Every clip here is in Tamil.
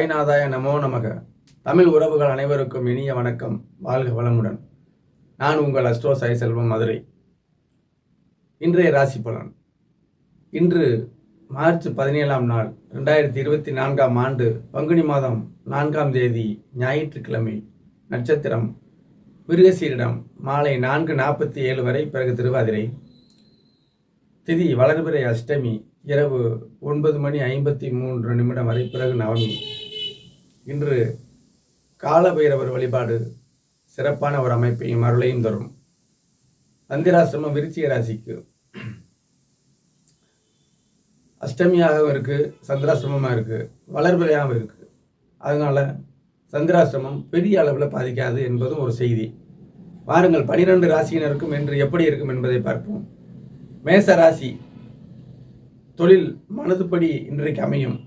சாய்நாதாய நமோ நமக. தமிழ் உறவுகள் அனைவருக்கும் இனிய வணக்கம். வாழ்க வளமுடன். நான் உங்கள் அஸ்ட்ரோ சாய் செல்வம் மதுரை. இன்றைய ராசி பலன். இன்று மார்ச் பதினேழாம் நாள் ரெண்டாயிரத்தி இருபத்தி நான்காம் ஆண்டு பங்குனி மாதம் நான்காம் தேதி ஞாயிற்றுக்கிழமை நட்சத்திரம் மிருகசீரிடம் மாலை நான்கு நாற்பத்தி ஏழு வரை பிறகு திருவாதிரை. திதி வளர்பிறை அஷ்டமி இரவு ஒன்பது மணி ஐம்பத்தி மூன்று நிமிடம் வரை பிறகு நவமி. இன்று காலபைரவர் வழிபாடு சிறப்பான ஒரு அமைப்பையும் அருளையும் தரும். அந்திராசிரமம் விருச்சிக ராசிக்கு. அஷ்டமியாகவும் இருக்குது சந்திராசிரமமாக இருக்குது வளர்பிறையாகவும் இருக்குது அதனால் சந்திராசிரமம் பெரிய அளவில் பாதிக்காது என்பதும் ஒரு செய்தி. வாருங்கள் பனிரெண்டு ராசியினருக்கும் என்று எப்படி இருக்கும் என்பதை பார்ப்போம். மேச ராசி தொழில் மனதுப்படி இன்றைக்கு அமையும்.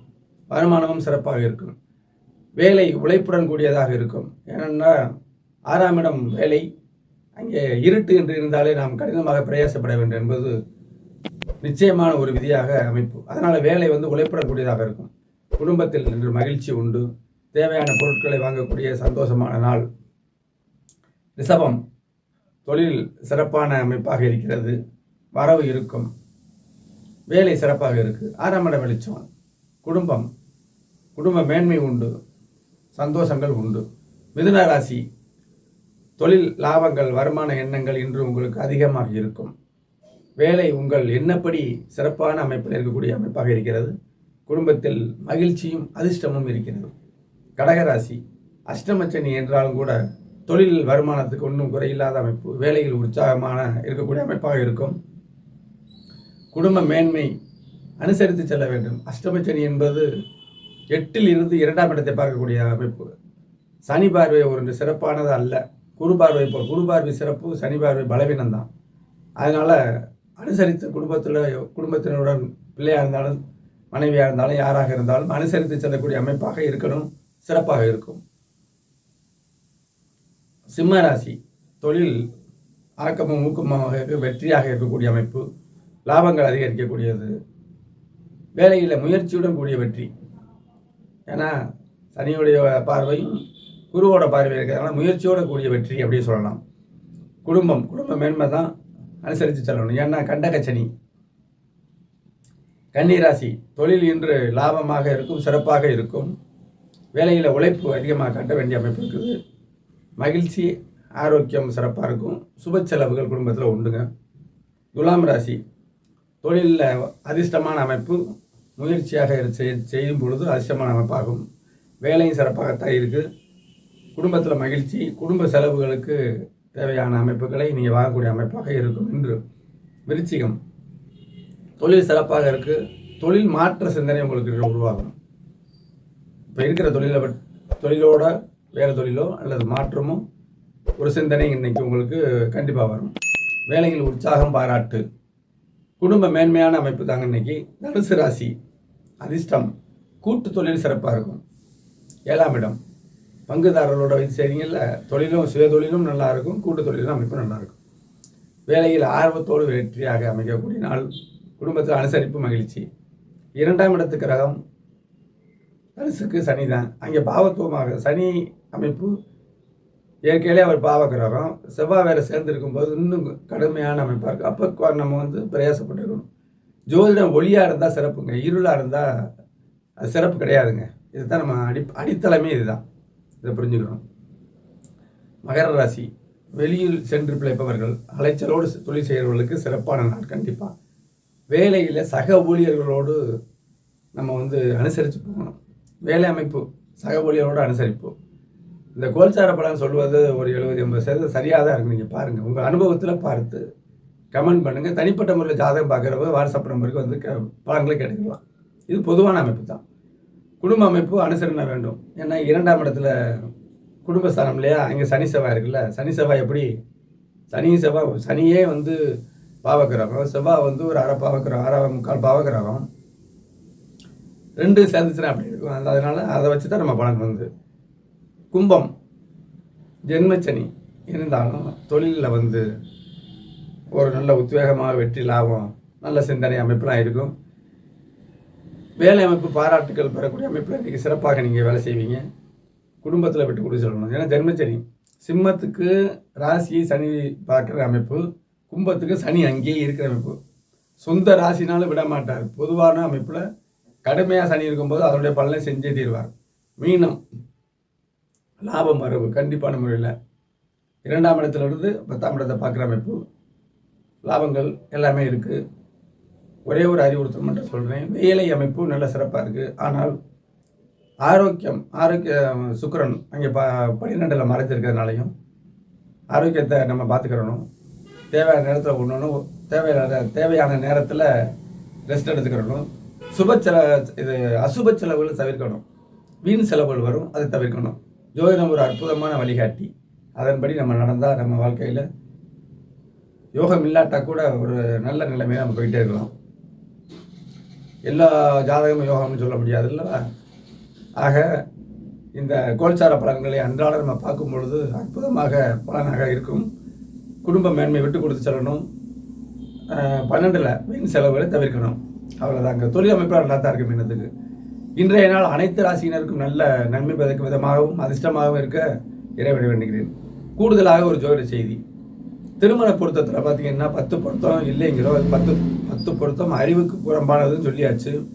வருமானமும் சிறப்பாக இருக்கும். வேலை உழைப்புடன் கூடியதாக இருக்கும். ஏனென்றால் ஆறாம் இடம் வேலை அங்கே இருட்டு என்று இருந்தாலே நாம் கடினமாக பிரயாசப்பட வேண்டும் என்பது நிச்சயமான ஒரு விதியாக அமைப்பு. அதனால் வேலை வந்து உழைப்புடன் கூடியதாக இருக்கும். குடும்பத்தில் இன்று மகிழ்ச்சி உண்டு. தேவையான பொருட்களை வாங்கக்கூடிய சந்தோஷமான நாள். ரிசபம் தொழில் சிறப்பான அமைப்பாக இருக்கிறது. வரவு இருக்கும். வேலை சிறப்பாக இருக்குது ஆறாம் இட வெளிச்சம். குடும்பம் குடும்ப மேன்மை உண்டு. சந்தோஷங்கள் உண்டு. மிதுன ராசி தொழில் லாபங்கள் வருமான எண்ணங்கள் இன்று உங்களுக்கு அதிகமாக இருக்கும். வேலை உங்கள் என்னப்படி சிறப்பான அமைப்பில் இருக்கக்கூடிய அமைப்பாக இருக்கிறது. குடும்பத்தில் மகிழ்ச்சியும் அதிர்ஷ்டமும் இருக்கிறது. கடகராசி அஷ்டமச்சனி என்றாலும் கூட தொழில் வருமானத்துக்கு ஒன்றும் குறையில்லாத அமைப்பு வேலையில் உற்சாகமான இருக்கக்கூடிய அமைப்பாக இருக்கும். குடும்ப மேன்மை அனுசரித்து செல்ல வேண்டும். அஷ்டமச்சனி என்பது எட்டில் இருந்து இரண்டாம் இடத்தை பார்க்கக்கூடிய அமைப்பு. சனி பார்வை ஒரு சிறப்பானது அல்ல. குரு பார்வை போல் குரு பார்வை சிறப்பு சனி பார்வை பலவீனம்தான். அதனால் அனுசரித்து குடும்பத்தில் குடும்பத்தினருடன் பிள்ளையாக இருந்தாலும் மனைவியாக இருந்தாலும் யாராக இருந்தாலும் அனுசரித்து செல்லக்கூடிய அமைப்பாக இருக்கணும் சிறப்பாக இருக்கும். சிம்ம ராசி தொழில் ஆக்கமும் ஊக்கமாக வெற்றியாக இருக்கக்கூடிய அமைப்பு. லாபங்கள் அதிகரிக்கக்கூடியது. வேலையில் முயற்சியுடன் கூடிய வெற்றி. ஏன்னா சனியுடைய பார்வையும் குருவோட பார்வை இருக்கிறதுனால முயற்சியோட கூடிய வெற்றி அப்படின்னு சொல்லலாம். குடும்பம் குடும்ப மேன்மை தான் அனுசரித்து செல்லணும். ஏன்னா கண்டகச்சனி கன்னிராசி தொழில் இன்று லாபமாக இருக்கும் சிறப்பாக இருக்கும். வேலையில் உழைப்பு அதிகமாக காட்ட வேண்டிய அமைப்பு இருக்குது. மகிழ்ச்சி ஆரோக்கியம் சிறப்பாக இருக்கும். சுப செலவுகள் குடும்பத்தில் உண்டுங்க. துலாம் ராசி தொழிலில் அதிர்ஷ்டமான அமைப்பு. முயற்சியாக செய்யும் பொழுது அதிர்ஷ்டமான அமைப்பாகும். வேலையும் சிறப்பாகத்தான் இருக்குது குடும்பத்தில் மகிழ்ச்சி குடும்ப செலவுகளுக்கு தேவையான அமைப்புகளை நீங்கள் வாங்கக்கூடிய அமைப்பாக இருக்கும் என்று. விருச்சிகம். தொழில் சிறப்பாக இருக்குது தொழில் மாற்ற சிந்தனை உங்களுக்கு உருவாகும். இப்போ இருக்கிற தொழிலை தொழிலோட வேறு தொழிலோ அல்லது மாற்றமோ ஒரு சிந்தனை இன்றைக்கி உங்களுக்கு கண்டிப்பாக வரும். வேலையில் உற்சாகம் பாராட்டு. குடும்ப மேன்மையான அமைப்பு தாங்க இன்னைக்கு. தனுசு ராசி அதிர்ஷ்டம் கூட்டு தொழில் சிறப்பாக இருக்கும். ஏழாம் இடம். பங்குதாரர்களோட வைத்து செய்றீங்கல்ல தொழிலும் சுய தொழிலும் நல்லா இருக்கும் கூட்டு தொழிலும் அமைப்பும் நல்லா இருக்கும். வேலையில் ஆர்வத்தோடு வெற்றியாக அமைக்கக்கூடிய நாள். குடும்பத்தில் அனுசரிப்பு மகிழ்ச்சி. இரண்டாம் இடத்துக்கு கிரகம் தனுசுக்கு சனி தான் அங்கே பாவத்துவமாக சனி அமைப்பு இயற்கையிலே அவர் பாவகிரகம் செவ்வாய் வேலை சேர்ந்துருக்கும் போது இன்னும் கடுமையான அமைப்பாக இருக்குது அப்போ நம்ம வந்து பிரயாசப்பட்டுருக்கணும். ஜோதிடம் ஒளியாக இருந்தால் சிறப்புங்க இருளாக இருந்தால் அது சிறப்பு கிடையாதுங்க. இதுதான் நம்ம அடி அடித்தளமே இதுதான். இதை புரிஞ்சுக்கணும். மகர ராசி வெளியில் சென்று பிழைப்பவர்கள் அலைச்சலோடு தொழில் செய்கிறவர்களுக்கு சிறப்பான நாள் கண்டிப்பாக வேலையில் சக ஊழியர்களோடு நம்ம வந்து அனுசரித்து போகணும். வேலை அமைப்பு சக ஊழியரோடு அனுசரிப்போம். இந்த கோல்சார பலன் சொல்வது ஒரு எழுபது எண்பது சதவீதம் சரியாக தான் இருக்கு. நீங்கள் பாருங்கள் உங்கள் அனுபவத்தில் பார்த்து கமெண்ட் பண்ணுங்கள் தனிப்பட்ட முறையில் ஜாதகம் பார்க்குறப்ப வாட்ஸ்அப் நம்பருக்கு வந்து க பலன்களை கிடைக்கலாம் இது பொதுவான அமைப்பு தான். குடும்ப அமைப்பு அனுசரணை வேண்டும். ஏன்னா இரண்டாம் இடத்துல குடும்பஸ்தானம் இல்லையா? அங்கே சனி செவ்வாய் இருக்குல்ல. சனி செவ்வாய் எப்படி? சனி செவ்வாய் சனியே வந்து பாவக்கிரகம். செவ்வாய் வந்து ஒரு அரை பாவக்கிரகம் அரை முக்கால் பாவக்கிரகம். ரெண்டு சேர்ந்துச்சுன்னா அப்படி இருக்கும். அதனால் அதை வச்சு தான் நம்ம பலன் வந்து. கும்பம் ஜென்மச்சனி இருந்தாலும் தொழிலில் வந்து ஒரு நல்ல உத்வேகமாக வெற்றி லாபம் நல்ல சிந்தனை அமைப்பெலாம் இருக்கும். வேலை அமைப்பு பாராட்டுகள் பெறக்கூடிய அமைப்பில் இன்றைக்கி சிறப்பாக நீங்கள் வேலை செய்வீங்க. குடும்பத்தில் விட்டு கொடுத்து சொல்லணும். ஏன்னா ஜென்மச்சனி சிம்மத்துக்கு ராசி சனி பார்க்குற அமைப்பு கும்பத்துக்கு சனி அங்கேயே இருக்கிற அமைப்பு. சொந்த ராசினாலும் விட மாட்டார். பொதுவான அமைப்பில் கடுமையாக சனி இருக்கும்போது அதனுடைய பலனை செஞ்சே தீர்வார். மீனம் லாபம் வரவு கண்டிப்பான முறையில். இரண்டாம் இடத்துலேருந்து பத்தாம் இடத்தை பார்க்குற அமைப்பு. லாபங்கள் எல்லாமே இருக்குது ஒரே ஒரு அறிவுறுத்தல் மட்டும் சொல்கிறேன் வேலை அமைப்பு நல்ல சிறப்பாக இருக்குது ஆனால் ஆரோக்கியம் ஆரோக்கிய சுக்கிரன் அங்கே ப பன்னிரெண்டில் மறைச்சிருக்கிறதுனாலையும் ஆரோக்கியத்தை நம்ம பார்த்துக்கிறணும். தேவையான நேரத்தில் உண்ணணும். தேவையான தேவையான நேரத்தில் ரெஸ்ட் எடுத்துக்கிறணும். சுப செல இது அசுப செலவுகளை தவிர்க்கணும். வீண் செலவுகள் வரும் அதை தவிர்க்கணும். ஜோதிடம் ஒரு அற்புதமான வழிகாட்டி. அதன்படி நம்ம நடந்தால் நம்ம வாழ்க்கையில் யோகம் இல்லாட்டா கூட ஒரு நல்ல நிலைமையில் நம்ம போயிட்டே இருக்கலாம். எல்லா ஜாதகமும் யோகம்னு சொல்ல முடியாது இல்லைவா? ஆக இந்த கோல்சார பலன்களை அன்றாட நம்ம பார்க்கும் பொழுது அற்புதமாக பலனாக இருக்கும். குடும்ப மேன்மை விட்டு கொடுத்து செல்லணும். பன்னெண்டில் வீண் செலவுகளை தவிர்க்கணும். அவ்வளோதாங்க தொழில் அமைப்பாக நல்லா தான் இருக்குது மீனத்துக்கு இன்றைய நாள் அனைத்து ராசியினருக்கும் நல்ல நன்மை பதக்கும் விதமாகவும் அதிர்ஷ்டமாகவும் இருக்க இறைவனை வேண்டுகிறேன். கூடுதலாக ஒரு ஜோதிட செய்தி. திருமண பொருத்தத்தில் பார்த்தீங்கன்னா பத்து பொருத்தம் இல்லைங்கிறோம் அது பத்து பத்து பொருத்தம் அறிவுக்கு புறம்பானதுன்னு சொல்லியாச்சு.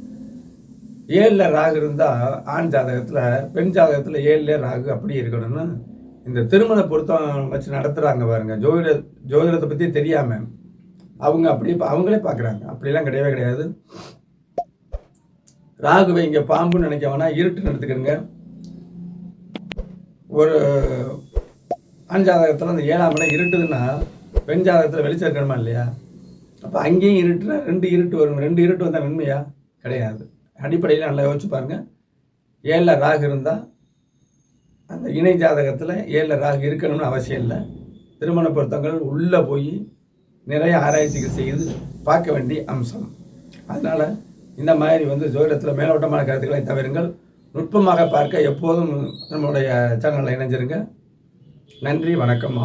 ஏழில் ராகு இருந்தால் ஆண் ஜாதகத்தில் பெண் ஜாதகத்தில் ஏழில் ராகு அப்படி இருக்கணும்னு இந்த திருமண பொருத்தம் வச்சு நடத்துகிறாங்க பாருங்க. ஜோதிட ஜோதிடத்தை பற்றி தெரியாமல் அவங்க அப்படியே பா- அவங்களே பார்க்குறாங்க அப்படிலாம் கிடையவே கிடையாது. ராகுவை இங்கே பாம்புன்னு நினைக்க வேணாம் இருட்டுன்னு எடுத்துக்கிறங்க ஒரு ஆண் ஜாதகத்தில் அந்த ஏழாம் இடம் இருட்டுதுன்னா பெண் ஜாதகத்தில் வெளிச்சம் இருக்கணுமா இல்லையா? அப்போ அங்கேயும் இருட்டுனா ரெண்டு இருட்டு வரும். ரெண்டு இருட்டு வந்தால் நன்மையா கிடையாது. அடிப்படையில் நல்லா யோசிச்சு பாருங்கள் ஏழில் ராகு இருந்தால் அந்த இணை ஜாதகத்தில் ஏழில் ராகு இருக்கணும்னு அவசியம் இல்லை. திருமண பொருத்தங்கள் உள்ளே போய் நிறைய ஆராய்ச்சிகள் செய்து பார்க்க வேண்டிய அம்சம். அதனால் இந்த மாதிரி வந்து ஜோதிடத்தில் மேலோட்டமான கருத்துக்களை தவிருங்கள். நுட்பமாக பார்க்க எப்போதும் நம்மளுடைய சேனலில் இணைஞ்சிருங்க. நன்றி வணக்கம்.